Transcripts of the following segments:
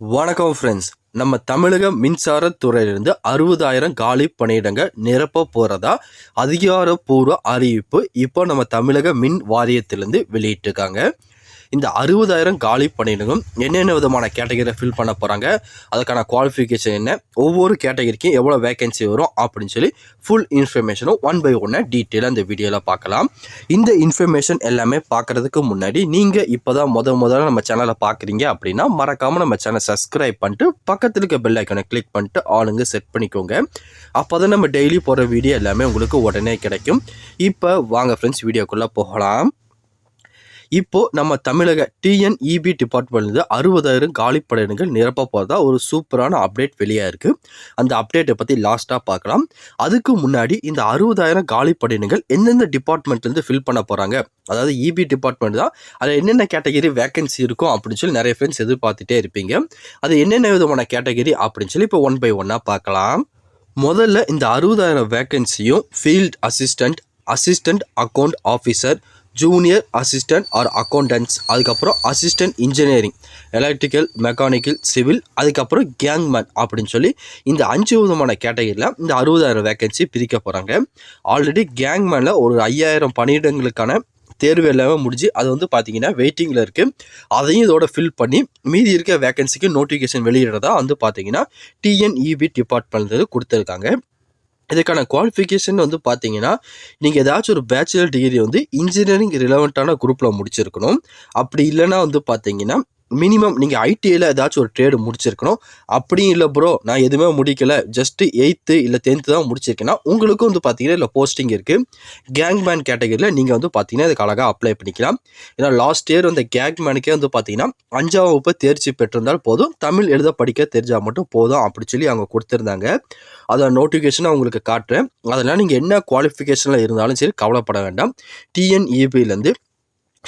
வணக்கம் ஃப்ரெண்ட்ஸ் நம்ம தமிழக மின்சார துறையிலிருந்து அறுபதாயிரம் காலி பணியிடங்க நிரப்ப போகிறதா அதிகாரப்பூர்வ அறிவிப்பு இப்போ நம்ம தமிழக மின் வாரியத்திலேருந்து வெளியிட்டிருக்காங்க. இந்த அறுபதாயிரம் காலி பணியிடங்களும் என்னென்ன விதமான கேட்டகரியை ஃபில் பண்ண போகிறாங்க அதுக்கான குவாலிஃபிகேஷன் என்ன ஒவ்வொரு கேட்டகரிக்கும் எவ்வளோ வேகன்சி வரும் அப்படின்னு சொல்லி ஃபுல் இன்ஃபர்மேஷனும் ஒன் பை ஒன்னை டீட்டெயிலாக இந்த வீடியோவில் பார்க்கலாம். இந்த இன்ஃபர்மேஷன் எல்லாமே பார்க்குறதுக்கு முன்னாடி நீங்கள் இப்போ தான் முத முதல்ல நம்ம சேனலை பார்க்குறீங்க அப்படின்னா மறக்காமல் நம்ம சேனல் சப்ஸ்கிரைப் பண்ணிட்டு பக்கத்தில் இருக்க பெல் ஐக்கனை கிளிக் பண்ணிட்டு ஆளுங்க செட் பண்ணிக்கோங்க. அப்போ தான் நம்ம டெய்லி போகிற வீடியோ எல்லாமே உங்களுக்கு உடனே கிடைக்கும். இப்போ வாங்க ஃப்ரெண்ட்ஸ் வீடியோக்குள்ளே போகலாம். இப்போ நம்ம தமிழக டிஎன்இபி டிபார்ட்மெண்ட்லேருந்து அறுபதாயிரம் காலி பணியிடங்கள் நிரப்ப போகிறதா ஒரு சூப்பரான அப்டேட் வெளியாக இருக்குது அந்த அப்டேட்டை பற்றி லாஸ்ட்டாக பார்க்கலாம். அதுக்கு முன்னாடி இந்த அறுபதாயிரம் காலி எந்தெந்த டிபார்ட்மெண்ட்லேருந்து ஃபில் பண்ண போகிறாங்க அதாவது இபி டிபார்ட்மெண்ட் தான். அதில் என்னென்ன கேட்டகரி வேகன்சி இருக்கும் அப்படின்னு சொல்லி நிறைய ஃப்ரெண்ட்ஸ் எதிர்பார்த்துட்டே இருப்பீங்க. அது என்னென்ன விதமான கேட்டகரி அப்படின்னு சொல்லி இப்போ ஒன் பை ஒன்னாக பார்க்கலாம். முதல்ல இந்த அறுபதாயிரம் வேகன்சியும் field assistant assistant account officer junior assistant or accountants அதுக்கப்புறம் assistant engineering electrical mechanical civil அதுக்கப்புறம் கேங்மேன் அப்படின்னு சொல்லி இந்த அஞ்சு விதமான கேட்டகரியில் இந்த அறுபதாயிரம் வேகன்சி பிரிக்க போகிறாங்க ஆல்ரெடி கேங்மேனில் ஒரு ஐயாயிரம் பணியிடங்களுக்கான தேர்வு எல்லாமே முடிஞ்சு அது வந்து பார்த்தீங்கன்னா வெயிட்டிங்கில் இருக்குது அதையும் இதோட ஃபில் பண்ணி மீதி இருக்க வேகன்சிக்கு நோட்டிஃபிகேஷன் வெளியிடுறதா வந்து பார்த்தீங்கன்னா டிஎன்இபி டிபார்ட்மெண்ட் கொடுத்துருக்காங்க. இதுக்கான குவாலிஃபிகேஷன் வந்து பார்த்தீங்கன்னா நீங்கள் ஏதாச்சும் ஒரு பேச்சுலர் டிகிரி வந்து இன்ஜினியரிங் ரிலவெண்ட்டான குரூப்பில் முடிச்சிருக்கணும். அப்படி இல்லைன்னா வந்து பார்த்தீங்கன்னா மினிமம் நீங்கள் ஐடிஐயில் ஏதாச்சும் ஒரு ட்ரேடு முடிச்சிருக்கணும். அப்படியும் இல்லை ப்ரோ நான் எதுவுமே முடிக்கல. ஜஸ்ட்டு எயித்து இல்லை டென்த்து தான் முடிச்சிருக்கேன்னா உங்களுக்கும் வந்து பார்த்தீங்கன்னா இல்லை போஸ்டிங் இருக்குது கேங் மேன் கேட்டகரியில் நீங்கள் வந்து பார்த்தீங்கன்னா இதுக்கு அழகாக அப்ளை பண்ணிக்கலாம். ஏன்னா லாஸ்ட் இயர் அந்த கேங் மேனுக்கே வந்து பார்த்தீங்கன்னா அஞ்சாம் வகுப்பு தேர்ச்சி பெற்றிருந்தால் போதும். தமிழ் எழுத படிக்க தெரிஞ்சால் மட்டும் போதும் அப்படி சொல்லி அவங்க கொடுத்துருந்தாங்க. அதை நோட்டிஃபிகேஷனை உங்களுக்கு காட்டுறேன். அதனால் நீங்கள் என்ன குவாலிஃபிகேஷனில் இருந்தாலும் சரி கவலைப்பட வேண்டாம். டிஎன்இபிலேருந்து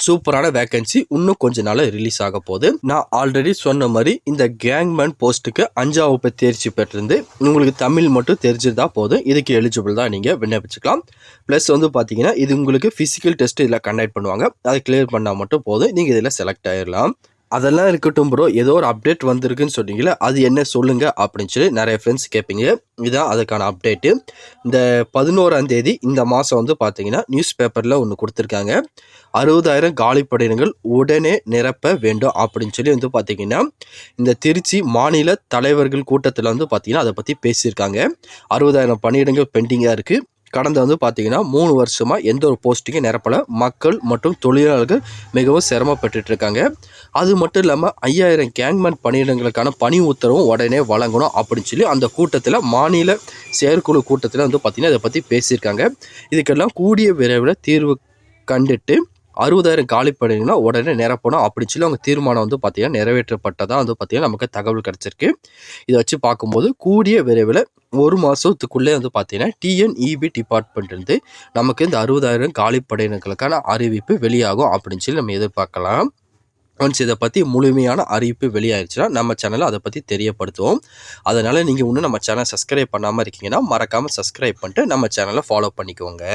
சூப்பரான வேகன்சி இன்னும் கொஞ்ச நாள் ரிலீஸ் ஆக போகுது. நான் ஆல்ரெடி சொன்ன மாதிரி இந்த கேங்மேன் போஸ்ட்டுக்கு அஞ்சாம் வகுப்பு தேர்ச்சி பெற்றிருந்து உங்களுக்கு தமிழ் மட்டும் தெரிஞ்சிருந்தா போதும். இதுக்கு எலிஜிபிள் தான் நீங்கள் விண்ணப்பிச்சுக்கலாம். ப்ளஸ் வந்து பார்த்தீங்கன்னா இது உங்களுக்கு ஃபிசிக்கல் டெஸ்ட் இதில் கண்டக்ட் பண்ணுவாங்க. அதை கிளியர் பண்ணால் மட்டும் போதும். நீங்கள் இதில் செலக்ட் ஆகிடலாம் அதெல்லாம் இருக்கட்டும் ப்ரோ ஏதோ ஒரு அப்டேட் வந்திருக்குன்னு சொன்னீங்களே அது என்ன சொல்லுங்க அப்படின்னு சொல்லி நிறைய ஃப்ரெண்ட்ஸ் கேட்பீங்க. இதுதான் அதுக்கான அப்டேட்டு இந்த பதினோராம் தேதி இந்த மாதம் வந்து பார்த்தீங்கன்னா நியூஸ் பேப்பரில் ஒன்று கொடுத்துருக்காங்க. அறுபதாயிரம் காலி பணியிடங்கள் உடனே நிரப்ப வேண்டும் அப்படின்னு சொல்லி வந்து பார்த்தீங்கன்னா இந்த திருச்சி மாநில தலைவர்கள் கூட்டத்தில் வந்து பார்த்தீங்கன்னா அதை பற்றி பேசியிருக்காங்க. அறுபதாயிரம் பணியிடங்கள் பெண்டிங்காக இருக்குது கடந்த வந்து பார்த்தீங்கன்னா மூணு வருஷமாக எந்த ஒரு போஸ்டிங்கும் நிரப்பலை. மக்கள் மற்றும் தொழிலாளர்கள் மிகவும் சிரமப்பட்டு இருக்காங்க அது மட்டும் இல்லாமல் ஐயாயிரம் கேங்மேன் பணியிடங்களுக்கான பணி உத்தரவும் உடனே வழங்கணும் அப்படின்னு சொல்லி அந்த கூட்டத்தில் மாநில செயற்குழு கூட்டத்தில் வந்து பார்த்திங்கன்னா இதை பற்றி பேசியிருக்காங்க. இதுக்கெல்லாம் கூடிய விரைவில் தீர்வு கண்டுட்டு அறுபதாயிரம் காலி பண்ணிங்கன்னா உடனே நிரப்பணும் அப்படின்னு சொல்லி அவங்க தீர்மானம் வந்து பார்த்திங்கன்னா நிறைவேற்றப்பட்டதாக வந்து பார்த்திங்கன்னா நமக்கு தகவல் கிடச்சிருக்கு. இதை வச்சு பார்க்கும்போது கூடிய விரைவில் ஒரு மாதத்துக்குள்ளே வந்து பார்த்திங்கன்னா டிஎன்இபி டிபார்ட்மெண்ட்லேருந்து நமக்கு இந்த அறுபதாயிரம் காலி படையினர்களுக்கான அறிவிப்பு வெளியாகும் அப்படின்னு சொல்லி நம்ம எதிர்பார்க்கலாம். ஒன்ஸ் இதை பற்றி முழுமையான அறிவிப்பு வெளியாயிருச்சுன்னா நம்ம சேனலை அதை பற்றி தெரியப்படுத்துவோம். அதனால் நீங்கள் இன்னும் நம்ம சேனல் சப்ஸ்கிரைப் பண்ணாமல் இருக்கீங்கன்னா மறக்காமல் சப்ஸ்கிரைப் பண்ணிட்டு நம்ம சேனலை ஃபாலோ பண்ணிக்கோங்க.